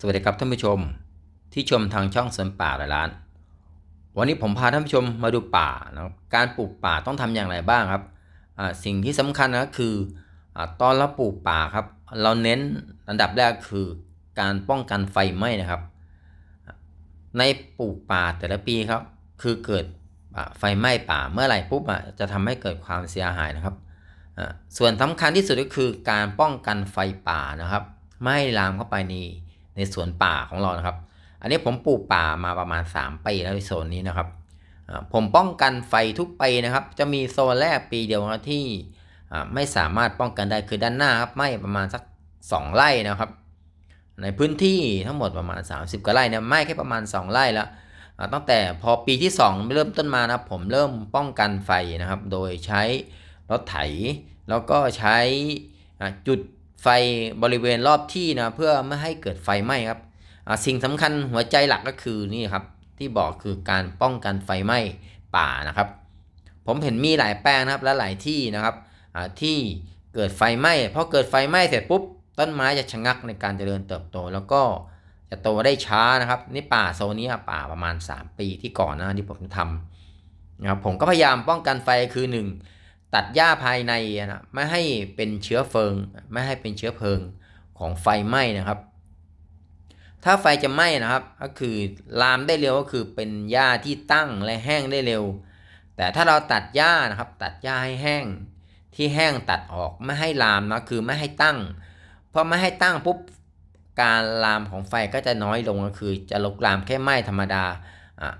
สวัสดีครับท่านผู้ชมที่ชมทางช่องสวนป่าหลายล้าน วันนี้ผมพาท่านผู้ชมมาดูป่านะครับการปลูกป่าต้องทำอย่างไรบ้างครับสิ่งที่สำคัญนะคืออตอนเราปลูกป่าครับ เราเน้นอันดับแรกคือการป้องกันไฟไหม้นะครับ ในปลูกป่าแต่ละปีครับ คือเกิดไฟไหม้ป่าเมื่อไหร่ปุ๊บจะทำให้เกิดความเสียหายนะครับส่วนสำคัญที่สุดก็คือการป้องกันไฟป่านะครับ ไม่ลามเข้าไปใน ในสวนป่าของเรานะครับ อันนี้ผมปลูกป่ามาประมาณ 3 ปีแล้วในโซนนี้นะครับ ผมป้องกันไฟทุกปีนะครับ จะมีโซนแรกปีเดียวนะที่ไม่สามารถป้องกันได้คือด้านหน้าครับไหม้ประมาณสัก 2 ไร่นะครับ ในพื้นที่ทั้งหมดประมาณ 30กว่าไร่เนี่ยไหม้แค่ประมาณ 2 ไร่แล้วตั้งแต่พอปีที่ 2 เริ่มต้นมานะผมเริ่มป้องกันไฟนะครับ โดยใช้รถไถ แล้วก็ใช้จุด ไฟบริเวณรอบที่นะเพื่อไม่ให้เกิดไฟไหม้ครับสิ่งสำคัญหัวใจหลักก็คือนี่ครับที่บอกคือการป้องกันไฟไหม้ป่านะครับ ผมเห็นมีหลายแปลงนะครับและหลายที่นะครับที่เกิดไฟไหม้พอเกิดไฟไหม้เสร็จปุ๊บต้นไม้จะชะงักในการเจริญเติบโต แล้วก็จะโตได้ช้านะครับนี่ป่าโซนนี้ป่าประมาณ 3 ปีที่ก่อนนะที่ผมทำนะครับผมก็พยายามป้องกันไฟคือ 1 ตัดหญ้าภายในนะไม่ให้เป็นเชื้อเพลิงไม่ให้เป็นเชื้อเพลิงของไฟไหม้นะครับ ถ้าไฟจะไหม้นะครับ ก็คือลามได้เร็วก็คือเป็นหญ้าที่ตั้งและแห้งได้เร็ว แต่ถ้าเราตัดหญ้านะครับ ตัดหญ้าให้แห้ง ที่แห้งตัดออกไม่ให้ลามนะคือไม่ให้ตั้งเพราะไม่ให้ตั้งปุ๊บการลามของไฟก็จะน้อยลงก็คือ จะลุกลามแค่ไหม้ธรรมดาอะ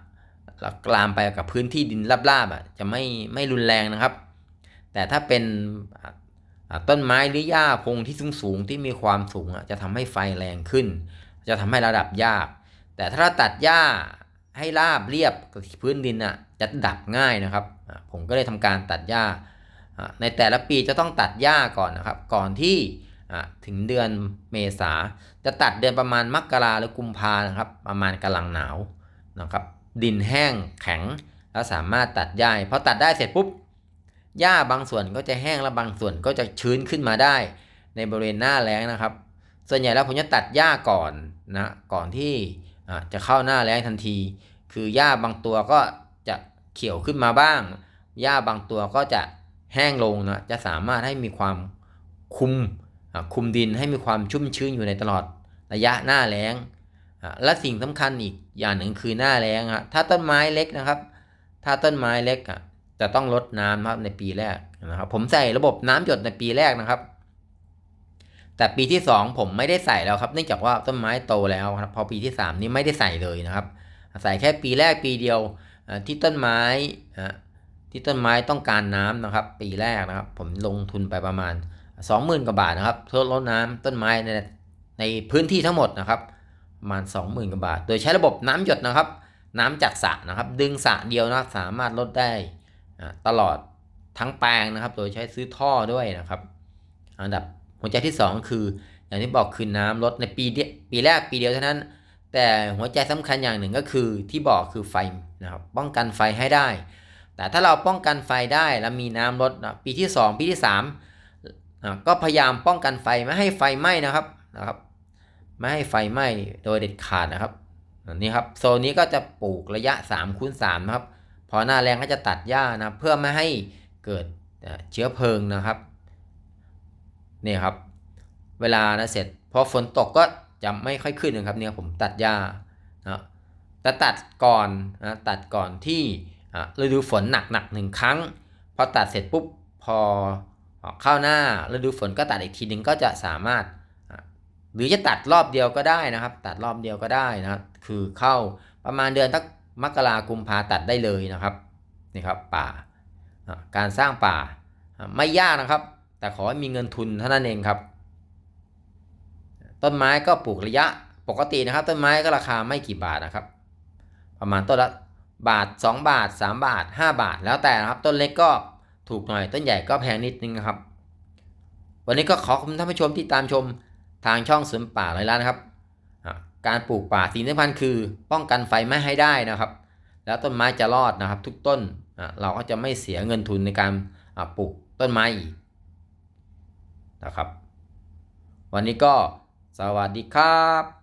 แล้วลามไปกับพื้นที่ดินราบๆอะจะไม่ไม่รุนแรงนะครับ แต่ถ้าเป็นต้นไม้หรือหญ้าพงที่สูงสูงๆที่มีความสูงจะทำให้ไฟแรงขึ้น จะทำให้ระดับยาก แต่ถ้าเราตัดหญ้าให้ราบเรียบกับพื้นดินอะจะดับง่ายนะครับ ผมก็เลยทำการตัดหญ้า ในแต่ละปีจะต้องตัดหญ้าก่อนนะครับ ก่อนที่ถึงเดือนเมษาจะตัดเดือนประมาณมกราหรือกุมภานะครับ ประมาณกำลังหนาวนะครับ ดินแห้งแข็งแล้วสามารถตัดหญ้าพอตัดได้เสร็จปุ๊บ หญ้าบางส่วนก็จะแห้งและบางส่วนก็จะชื้นขึ้นมาได้ ในบริเวณหน้าแล้งนะครับ ส่วนใหญ่แล้วผมจะตัดหญ้าก่อนนะก่อนที่จะเข้าหน้าแล้งทันที คือหญ้าบางตัวก็จะเขียวขึ้นมาบ้างหญ้าบางตัวก็จะแห้งลงนะจะสามารถให้มีความคุมคุมดินให้มีความชุ่มชื้นอยู่ในตลอดระยะหน้าแล้งและสิ่งสำคัญอีกอย่างหนึ่งคือหน้าแล้งอะถ้าต้นไม้เล็กนะครับ ถ้าต้นไม้เล็กอะ จะต้องลดน้ำครับในปีแรกนะครับผมใส่ระบบน้ำหยดในปีแรกนะครับ แต่ปีที่ 2 ผมไม่ได้ใส่แล้วครับเนื่องจากว่าต้นไม้โตแล้วครับพอปีที่ 3 นี้ไม่ได้ใส่เลยนะครับ ใส่แค่ปีแรกปีเดียวที่ต้นไม้ที่ต้นไม้ต้องการน้ำนะครับ ปีแรกนะครับ ผมลงทุนไปประมาณ 20,000กว่าบาทนะครับเพื่อลดน้ำต้นไม้ในในพื้นที่ทั้งหมดนะครับประมาณ 20,000กว่าบาท โดยใช้ระบบน้ำหยดนะครับ น้ำจากสระนะครับ ดึงสระเดียวนะสามารถลดได้ ตลอดทั้งแปลงนะครับ โดยใช้ซื้อท่อด้วยนะครับ อันดับหัวใจที่ 2 คือ อย่างที่บอกคือน้ำลดในปีเดียปีแรกปีเดียวเท่านั้น แต่หัวใจสำคัญอย่างหนึ่งก็คือที่บอกคือไฟนะครับป้องกันไฟให้ได้ แต่ถ้าเราป้องกันไฟได้แล้วมีน้ำลดนะปีที่ 2 ปีที่3ก็พยายามป้องกันไฟไม่ให้ไฟไหม้นะครับนะครับ ไม่ให้ไฟไหม้โดยเด็ดขาดนะครับนนี้ครับโซนนี้ก็จะปลูกระยะ3คูณ3นะครับ พอหน้าแรงก็จะตัดหญ้านะเพื่อไม่ให้เกิดเชื้อเพลิงนะครับนี่ครับ เวลานะเสร็จพอฝนตกก็จะไม่ค่อยขึ้นนะครับเนี่ยผมตัดหญ้านะแต่ตัดก่อนนะตัดก่อนที่ฤดูฝนหนักหนักหนึ่งครั้ง พอตัดเสร็จปุ๊บพอเข้าหน้าฤดูฝนก็ตัดอีกทีหนึ่งก็จะสามารถ หรือจะตัดรอบเดียวก็ได้นะครับ ตัดรอบเดียวก็ได้นะค,คือเข้าประมาณเดือนทัก มกรากุมภาตัดได้เลยนะครับนี่ครับป่าการสร้างป่าไม่ยากนะครับ แต่ขอให้มีเงินทุนเท่านั้นเองครับ ต้นไม้ก็ปลูกระยะปกตินะครับ ต้นไม้ก็ราคาไม่กี่บาทนะครับ ประมาณต้นละบาท 2 บาท 3 บาท 5 บาท แล้วแต่นะครับ ต้นเล็กก็ถูกหน่อย ต้นใหญ่ก็แพงนิดนึงนะครับ วันนี้ก็ขอขอบคุณท่านผู้ชมที่ตามชมทางช่องสวนป่าร้อยล้านนะครับ การปลูกป่าสิ่งสำคัญคือ ป้องกันไฟไม่ให้ได้นะครับ แล้วต้นไม้จะรอดนะครับ ทุกต้นเราก็จะไม่เสียเงินทุนในการปลูกต้นไม้อีกนะครับ วันนี้ก็สวัสดีครับ